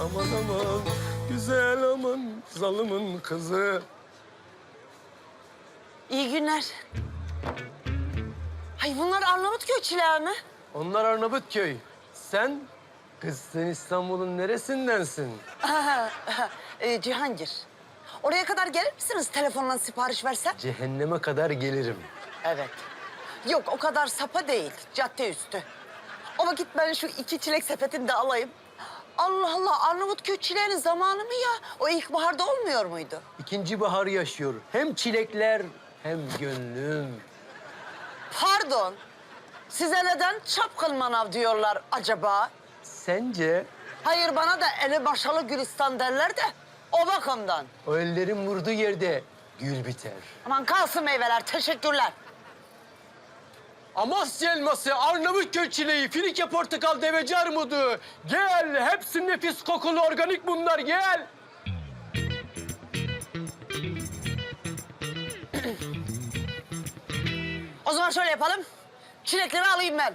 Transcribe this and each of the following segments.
Aman aman güzel aman zalımın kızı. İyi günler. Ay bunlar Arnavutköy çileği mi? Onlar Arnavutköy. Sen? Kız sen İstanbul'un neresindensin? Ee, Cihangir. Oraya kadar gelir misiniz telefonla sipariş versem? Cehenneme kadar gelirim. Evet. Yok o kadar sapa değil. Cadde üstü. O vakit ben şu iki çilek sepetini de alayım. Allah Allah Arnavutköy çileğinin zamanı mı ya? O ilkbaharda olmuyor muydu? İkinci bahar yaşıyor. Hem çilekler hem gönlüm. Pardon. Size neden çapkın manav diyorlar acaba? Sence Hayır bana da eli başalı Gülistan derler de o bakımdan. o ellerin vurduğu yerde gül biter. Aman kalsın meyveler teşekkürler. Amasya elması, Arnavutköy çileği, Finike portakal, deveci armudu. Gel, hepsi nefis kokulu organik bunlar, gel. O zaman şöyle yapalım. Çilekleri alayım ben.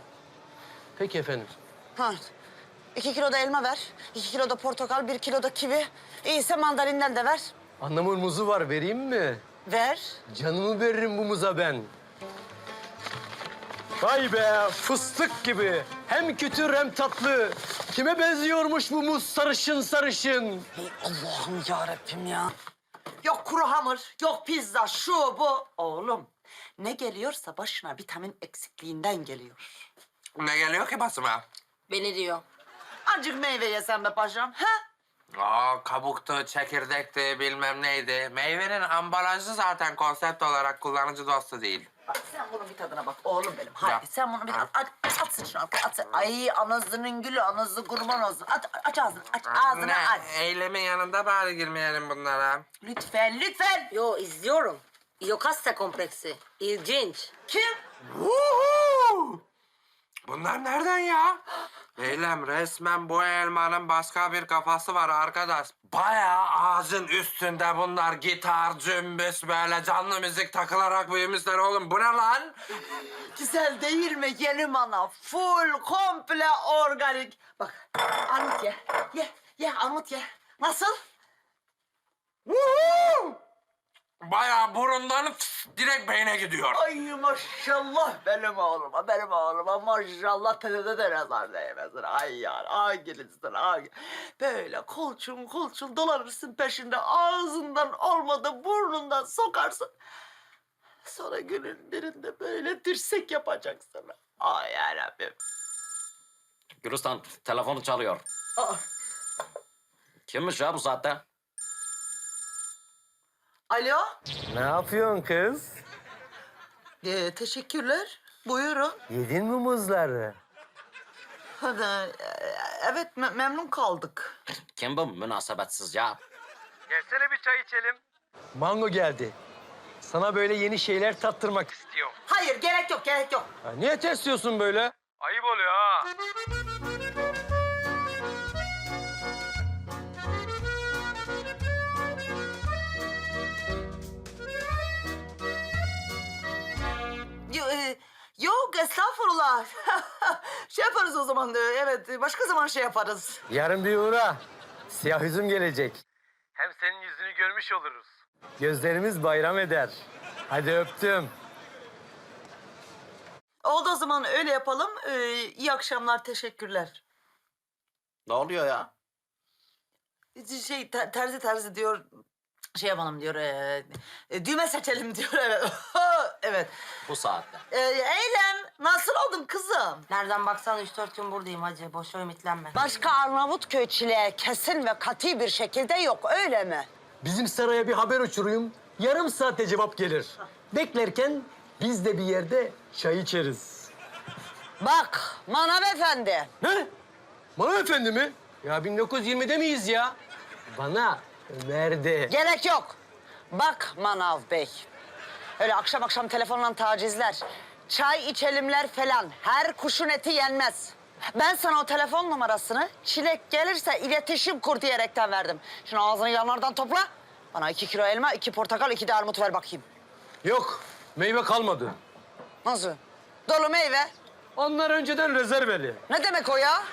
Peki efendim. Ha. İki kilo da elma ver. iki kilo da portakal, bir kilo da kivi. İyiyse mandalinden de ver. Anamın muzu var, vereyim mi? Ver. Canımı veririm bu muza ben. Vay be, fıstık gibi. Hem kütür hem tatlı. Kime benziyormuş bu muz sarışın sarışın? Ey Allah'ım yarabbim ya. Yok kuru hamur, yok pizza, şu bu. Oğlum ne geliyorsa başına vitamin eksikliğinden geliyor. Ne geliyor ki basıma? Beni diyor. Azıcık meyve yesen be paşam. Ha? Aa, kabuktu, çekirdekti, bilmem neydi. Meyvenin ambalajı zaten konsept olarak kullanıcı dostu değil. Bak sen bunun bir tadına bak oğlum benim. Hadi Ya. sen bunu bir at, at, at sıçrını at, at. Ay anasının gülü, anası kurban olsun. At, aç ağzını, aç ağzını ne, aç. eylemin yanında bari girmeyelim bunlara. Lütfen, lütfen. Yo izliyorum. Yokasta kompleksi. İlginç. Kim? Bunlar nereden ya? Eylem resmen bu elmanın başka bir kafası var arkadaş. Bayağı ağacın üstünde bunlar gitar, cümbüş böyle canlı müzik takılarak büyümüşler oğlum. Bu ne lan? Güzel değil mi yeni mana? Full, komple organik. Bak, armut ye. Ye, ye armut ye. Nasıl? Woohoo! Bayağı burundan direkt beyne gidiyor. Ay maşallah benim oğluma, benim oğluma maşallah tepede de nazar değmesin. Ay yar, ay gelirsin, ay. Böyle kolçun kolçun dolanırsın peşinde ağzından olmadı burnundan sokarsın. Sonra günün birinde böyle dirsek yapacaksın. Ay yarabbim. Gülistan telefonu çalıyor. Aa, Kimmiş ya bu saatte? Alo, Ne yapıyorsun kız? ee, teşekkürler. Buyurun. Yedin mi muzları? Hadi, e, evet me- memnun kaldık. Kim bu münasebetsiz ya? Gelsene bir çay içelim. Mango geldi. Sana böyle yeni şeyler tattırmak istiyorum. Hayır, gerek yok, gerek yok. Ya niye test diyorsun böyle? Ayıp oluyor ha. Estağfurullah. şey yaparız o zaman. e, Evet başka zaman şey yaparız. Yarın bir uğra. Siyah üzüm gelecek. Hem senin yüzünü görmüş oluruz. Gözlerimiz bayram eder. Hadi öptüm. Oldu o zaman öyle yapalım. Ee, iyi akşamlar teşekkürler. Ne oluyor ya? Şey ter- terzi terzi diyor. Şey yapalım diyor. e, e, düğme seçelim diyor. Evet. evet. Bu saatte. E, Eylem nasıl oldun kızım? Nereden baksan 3-4 gün buradayım hacı. Boşa ümitlenme. Başka Arnavutköy çileği kesin ve katı bir şekilde yok öyle mi? Bizim saraya bir haber uçuruyum. Yarım saatte cevap gelir. Beklerken biz de bir yerde çay içeriz. Bak Manav Efendi. Ne? Bana efendi mi? Ya 1920'de miyiz ya? Bana Ömer de. Gerek yok. Bak Manav Bey. Öyle akşam akşam telefonla tacizler, çay içelimler falan her kuşun eti yenmez. Ben sana o telefon numarasını çilek gelirse iletişim kur diyerekten verdim. Şimdi ağzını yanlardan topla. Bana iki kilo elma, iki portakal, iki de armut ver bakayım. Yok, meyve kalmadı. Nasıl? Dolu meyve. Onlar önceden rezerveli. Ne demek o ya?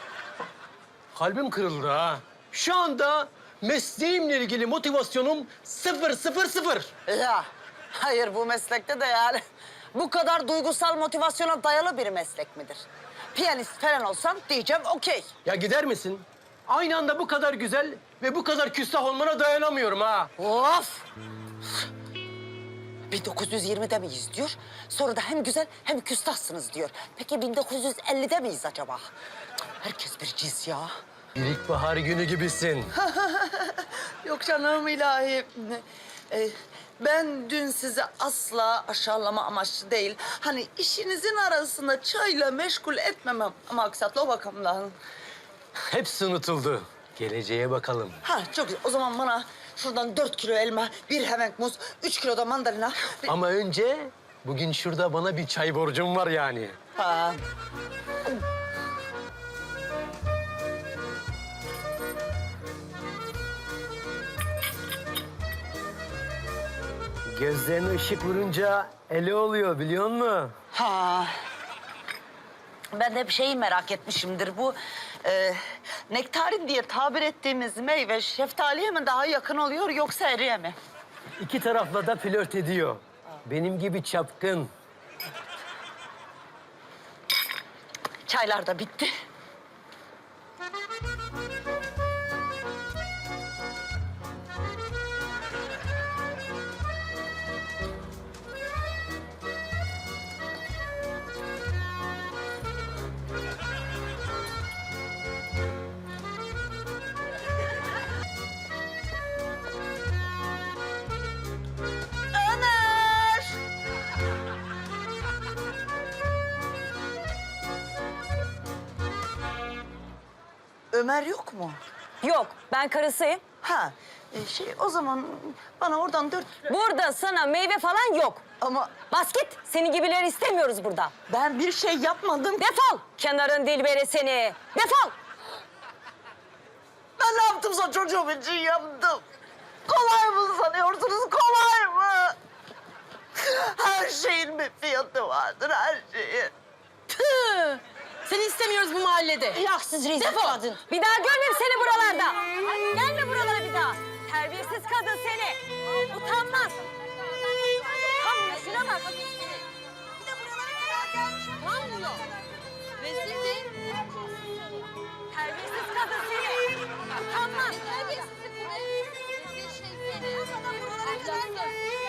Kalbim kırıldı ha. Şu anda mesleğimle ilgili motivasyonum sıfır sıfır sıfır. Ya hayır bu meslekte de yani bu kadar duygusal motivasyona dayalı bir meslek midir? Piyanist falan olsam diyeceğim okey. Ya gider misin? Aynı anda bu kadar güzel ve bu kadar küstah olmana dayanamıyorum ha. Of! 1920'de miyiz diyor. Sonra da hem güzel hem küstahsınız diyor. Peki 1950'de miyiz acaba? Herkes bir cins ya. Bir ilkbahar günü gibisin. Yok canım ilahi. Ee, ben dün sizi asla aşağılama amaçlı değil. Hani işinizin arasında çayla meşgul etmemem maksatlı o bakımdan. Hepsi unutuldu. Geleceğe bakalım. Ha çok güzel. O zaman bana şuradan dört kilo elma, bir hevenk muz, üç kilo da mandalina. bir- Ama önce bugün şurada bana bir çay borcum var yani. Ha. Gözlerine ışık vurunca eli oluyor biliyor musun? Ha. Ben de bir şeyi merak etmişimdir. Bu e, nektarin diye tabir ettiğimiz meyve şeftaliye mi daha yakın oluyor yoksa eriye mi? İki tarafla da flört ediyor. Benim gibi çapkın. Çaylar da bitti. Ömer yok mu? Yok, ben karısıyım. Ha, e, şey o zaman bana oradan dört... Burada sana meyve falan yok. Ama Bas git, senin gibileri istemiyoruz burada. ben bir şey yapmadım. Defol, kenarın dilberi seni. Defol. Ben ne yaptımsa çocuğum için yaptım. Kolay mı sanıyorsunuz? Kolay mı? Her şeyin bir fiyatı vardır, her şeyin. Tüh. Seni istemiyoruz bu mahallede. Yaksız rezil kadın. Bir daha görmeyeyim seni buralarda. Gelme buralara bir daha. Terbiyesiz kadın seni. Utanmaz. Utanmıyor, şuna bak. Bir de buralara kadar gelmiş. Utanmıyor. Rezil değil. Terbiyesiz kadın seni. Utanmaz. Be. Rezil şey buralara kadar gelmiş.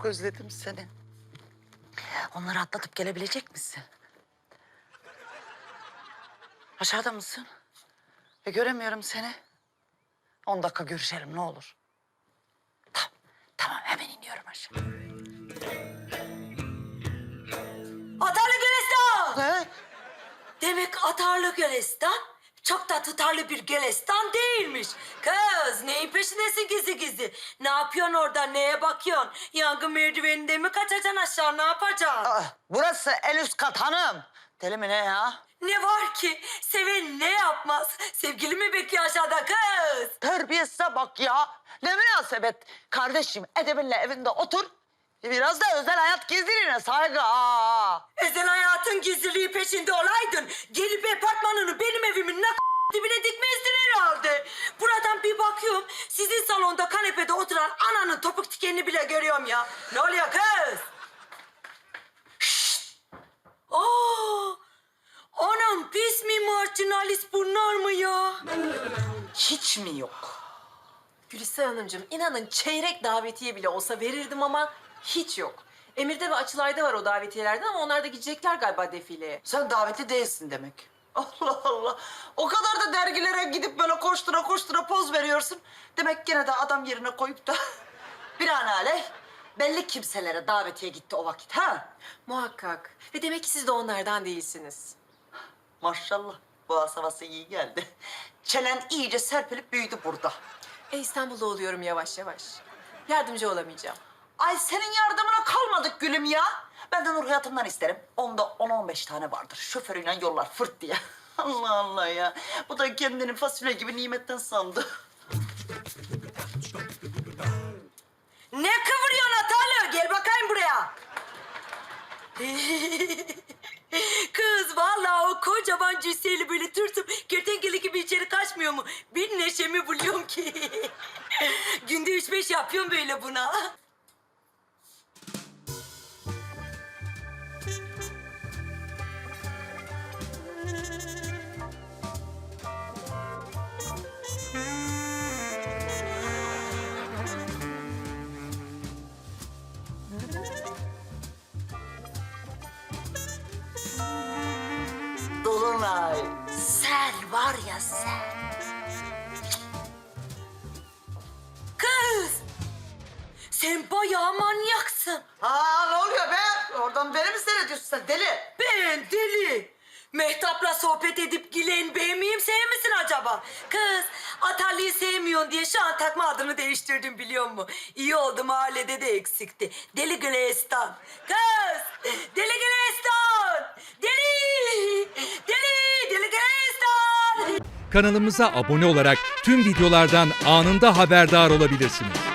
Çok özledim seni. Onları atlatıp gelebilecek misin? Aşağıda mısın? E, göremiyorum seni. On dakika görüşelim ne olur. Tamam, tamam hemen iniyorum aşağı. Atarlı Gülistan! Ne? Demek atarlı Gülistan çok da tutarlı bir Gülistan değilmiş. Kız neyin peşindesin gizli gizli? Ne yapıyorsun orada neye bakıyorsun? Yangın merdiveninde mi kaçacaksın aşağı ne yapacaksın? Aa, burası en üst kat hanım. Deli mi ne ya? Ne var ki? Seven ne yapmaz? Sevgili mi bekliyor aşağıda kız? Terbiyesize bak ya. Ne münasebet. Kardeşim edebinle evinde otur. Biraz da özel hayat gizliliğine saygı. Aa. Özel hayatın gizliliği peşinde olaydın. Gelip apartmanını benim evimin ne dibine dikmezdin herhalde. Buradan bir bakıyorum sizin salonda kanepede oturan ananın topuk tikenini bile görüyorum ya. Ne oluyor kız? Şşt! Aa! Anam pis mi marjinalist bunlar mı ya? Hiç mi yok? Gülistan Hanımcığım inanın çeyrek davetiye bile olsa verirdim ama hiç yok. Emir'de ve Açılay'da var o davetiyelerden ama onlar da gidecekler galiba defileye. Sen davetli değilsin demek. Allah Allah. O kadar da dergilere gidip böyle koştura koştura poz veriyorsun. Demek gene de adam yerine koyup da binaenaleyh belli kimselere davetiye gitti o vakit ha? Muhakkak. Ve demek ki siz de onlardan değilsiniz. Maşallah. Boğaz havası iyi geldi. Çenen iyice serpilip büyüdü burada. E İstanbul'da oluyorum yavaş yavaş. Yardımcı olamayacağım. Ay senin yardımına kalmadık gülüm ya. Ben de Nur Hayatım'dan isterim. Onda 10-15 tane vardır. Şoförüyle yollar fırt diye. Allah Allah ya. Bu da kendini fasulye gibi nimetten sandı. Ne kıvırıyorsun Atalı? Gel bakayım buraya. Kız vallahi o kocaman cüsseli böyle tırtıp kertenkele gibi içeri kaçmıyor mu? Bir neşemi buluyorum ki. Günde üç beş yapıyorum böyle buna. Manyaksın. Aa ne oluyor be? Oradan beni mi seyrediyorsun sen deli? Ben deli. Mehtap'la sohbet edip Gilen Bey miyim sen misin acaba? Kız Atalıyı sevmiyorsun diye şu an takma adını değiştirdim biliyor musun? İyi oldu mahallede de eksikti. Deli Gülistan. Kız! Deli Gülistan! Deli! Deli! Deli Gülistan! Kanalımıza abone olarak tüm videolardan anında haberdar olabilirsiniz.